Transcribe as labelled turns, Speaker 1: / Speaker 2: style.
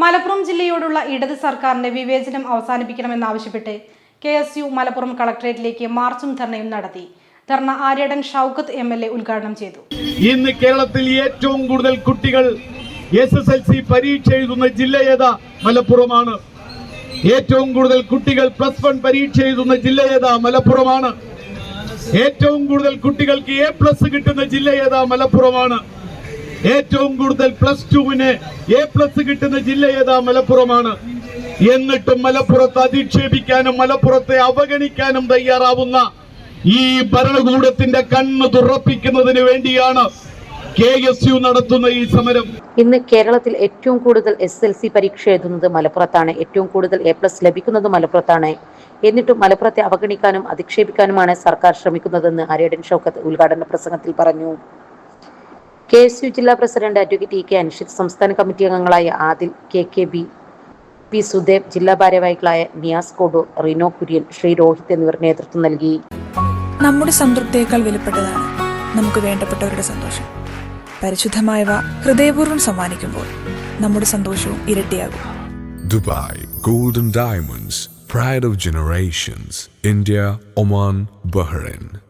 Speaker 1: മലപ്പുറം ജില്ലയോടുള്ള ഇടത് സർക്കാരിന്റെ വിവേചനം അവസാനിപ്പിക്കണമെന്നാവശ്യപ്പെട്ട് കെ എസ് യു മലപ്പുറം കളക്ടറേറ്റിലേക്ക് മാർച്ചും ധർണയും നടത്തി. Dharna Aryadan Shoukath M L A ഉദ്ഘാടനം ചെയ്തു.
Speaker 2: ഇന്ന് കേരളത്തിൽ ഏറ്റവും കൂടുതൽ കുട്ടികൾ എസ് എസ് എൽ സി പരീക്ഷ എഴുതുന്ന ജില്ല ഏതാ? മലപ്പുറമാണ്. ഏറ്റവും കൂടുതൽ കുട്ടികൾ പ്ലസ് വൺ പരീക്ഷ എഴുതുന്ന ജില്ല ഏതാ? മലപ്പുറമാണ്. ഏറ്റവും കൂടുതൽ കുട്ടികൾക്ക് എ പ്ലസ് കിട്ടുന്ന ജില്ല ഏതാ? മലപ്പുറമാണ്. ഏറ്റവും കൂടുതൽ പ്ലസ് ടുവിന് എ പ്ലസ് കിട്ടുന്ന ജില്ല ഏതാ മലപ്പുറമാണ്? എന്നിട്ടും മലപ്പുറത്ത് അധിക്ഷേപിക്കാനും മലപ്പുറത്തെ അവഗണിക്കാനും തയ്യാറാവുന്ന ഈ ഭരണകൂടത്തിന്റെ കണ്ണ് തുറപ്പിക്കുന്നതിന് വേണ്ടിയാണ് കെ എസ് യു നടത്തുന്ന ഈ സമരം.
Speaker 3: ഇന്ന് കേരളത്തിൽ ഏറ്റവും കൂടുതൽ എസ് എൽ സി പരീക്ഷ എഴുതുന്നത് മലപ്പുറത്താണ്. ഏറ്റവും കൂടുതൽ എ പ്ലസ് ലഭിക്കുന്നത് മലപ്പുറത്താണ്. എന്നിട്ടും മലപ്പുറത്തെ അവഗണിക്കാനും അധിക്ഷേപിക്കാനുമാണ് സർക്കാർ ശ്രമിക്കുന്നതെന്ന് അരേഡൻ ഷൗക്കത്ത് ഉദ്ഘാടന പ്രസംഗത്തിൽ പറഞ്ഞു. കെ എസ് യു ജില്ലാ president advocate E K Anushith സംസ്ഥാന കമ്മിറ്റി അംഗങ്ങളായ Adil K K B P Sudev ജില്ലാ ഭാരവാഹികളായ നിയാസ് കോഡു റിനോ കുര്യൻ ശ്രീ രോഹിത് എന്നിവർ നേതൃത്വം നൽകി.
Speaker 4: നമ്മുടെ സംതൃപ്തിയേക്കാൾ വിലപ്പെട്ടതാണ് നമുക്ക് വേണ്ടപ്പെട്ടവരുടെ സന്തോഷം. പരിശുദ്ധമായവ ഹൃദയപൂർവം സമ്മാനിക്കുമ്പോൾ നമ്മുടെ സന്തോഷവും ഇരട്ടിയാകും.
Speaker 5: Dubai golden diamonds pride of generations India Oman Bahrain.